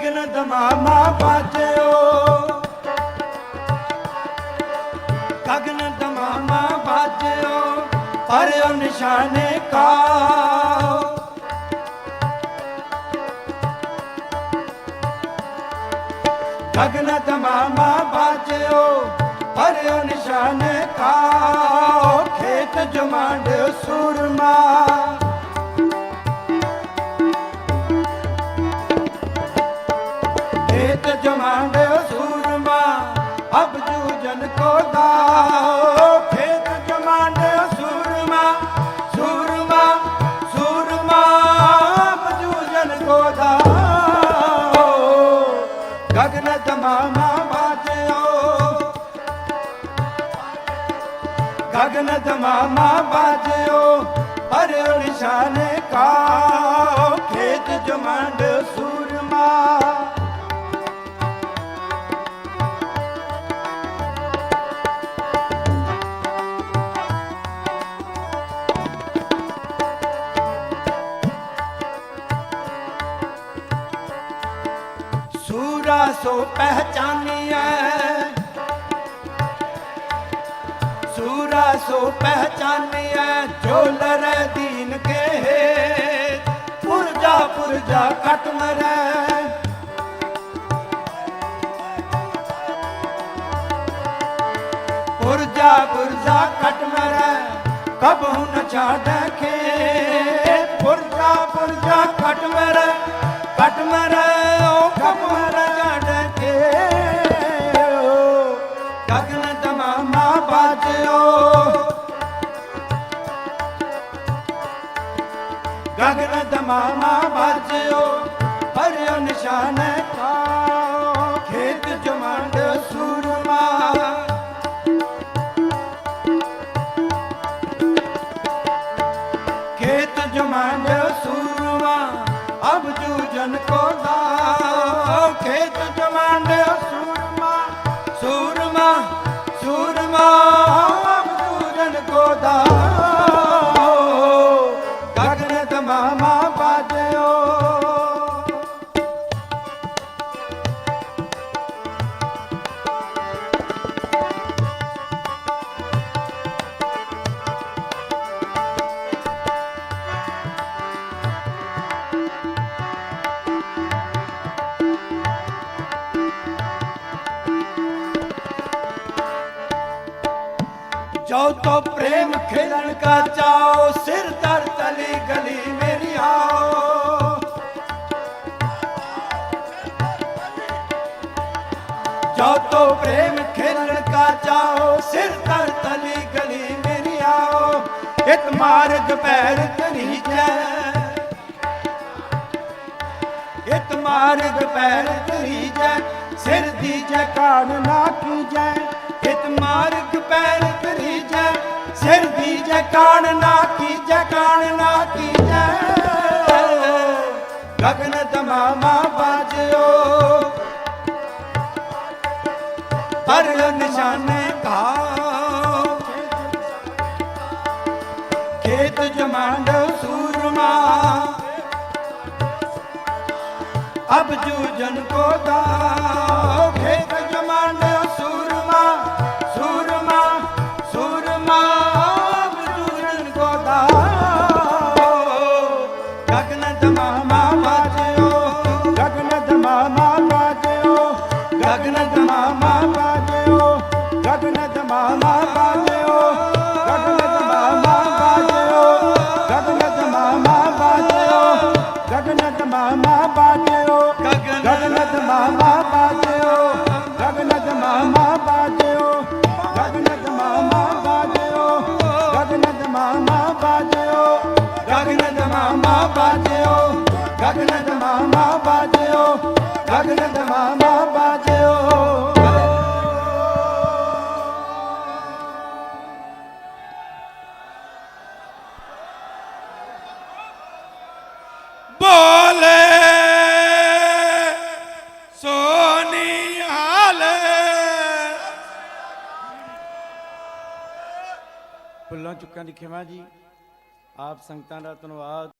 ਗਗਨ ਦਮਾਮਾ ਬਾਜਿਓ। ਗਗਨ ਦਮਾਮਾ ਬਾਜਿਓ, ਪਰਿਓ ਨਿਸ਼ਾਨੇ ਕਾ ਗਗਨ ਦਮਾਮਾ ਬਾਜਿਓ, ਪਰਿਓ ਨਿਸ਼ਾਨੇ ਕਾ ਖੇਤ ਜਮਾਂਡ ਸੂਰਮਾ। ਗਗਨ ਬਾਜਿਓ। ਗਗਨ ਦਮਾਮਾ ਬਾਜਿਓ ਹਰਿ ਨਿਸ਼ਾਨੇ ਕਾ। ਖੇਤ ਜਮਾਂਡ ਸੂਰਮਾ। ਸੋ ਪਹਿਚਾਨੀਐ। ਸੂਰਾ ਸੋ ਪਹਿਚਾਨੀਐ ਜੋ ਲਰੈ ਦੀਨ ਕੇ। ਪੁਰਜਾ ਪੁਰਜਾ ਕਟ ਮਰੈ। ਪੁਰਜਾ ਪੁਰਜਾ ਕਟ ਮਰੈ ਕਬਹੁ ਨ ਛਾੜੈ ਕੇ ਪੁਰਜਾ ਪੁਰਜਾ ਕਟ ਮਰੈ ਕਟ ਮਰੈ, ਓ ਕਬਹੁ ਨ ਛਾੜੈ ਗਗਨ ਜਮਾਨਾ ਬਾਜਿਓ ਗਗਨ ਦਮਾਮਾ ਬਾਜਿਓ ਹਰਿਓ ਨਿਸ਼ਾਨੇ ਕਾ ਖੇਤ ਜਮੰਡ ਸੂਰਮਾ। ਖੇਤ ਜਮੰਡ ਸੂਰਮਾ, ਅਬ ਜੂਜਨ ਕੋ ਦਾ ਖੇਤ ਜਮੰਡ ਸੂਰਮਾ। ਸੂਰਮਾ ਸੂਰਮਾ। ਜੋ ਤੋ ਪ੍ਰੇਮ ਖੇਲਣ ਕਾ ਚਾਓ ਸਿਰ ਦਰ ਤਲੀ ਗਲੀ ਮੇਰੀ ਆਓ। ਜੋ ਤੋ ਪ੍ਰੇਮ ਖੇਲਣ ਕਾ ਚਾਓ ਸਿਰ ਦਰ ਤਲੀ ਗਲੀ ਮੇਰੀ ਆਓ। ਇਤ ਮਾਰਗ ਪੈਰ ਤਰੀ ਜੈ ਇਤ ਮਾਰਗ ਪੈਰ ਤਰੀ ਜੈ ਸਿਰ ਦੀ ਜੈ ਕਾਣ ਨਾ ਕੀਜੈ ਇਤ ਮਾਰਗ ਪੈਰ ਸਿਰ ਦੀ ਜੈ ਕਾਣ ਨਾ ਕੀਜੈ ਕਾਣ ਨਾ ਕੀਜੈ ਗਗਨ ਦਮਾਮਾ ਬਾਜਿਓ। ਪਰ ਨਿਸ਼ਾਨੇ ਕਾ ਖੇਤ ਜਮਾਂਡ ਸੂਰਮਾ। ਅਬ ਜੂਜਨ ਕੋ ਦਾਓ। ਖੇਤ ਗਗਨ ਬਾਜਿਓ ਗਗਨ ਦਮਾਮਾ ਬਾਜਿਓ। ਬੋਲੇ ਸੋਨੀ ਹਾਲੇ ਭੁੱਲਾਂ ਚੁੱਕਾਂ ਦੀ ਖਿਮਾ ਜੀ, ਆਪ ਸੰਗਤਾਂ ਦਾ ਧੰਨਵਾਦ।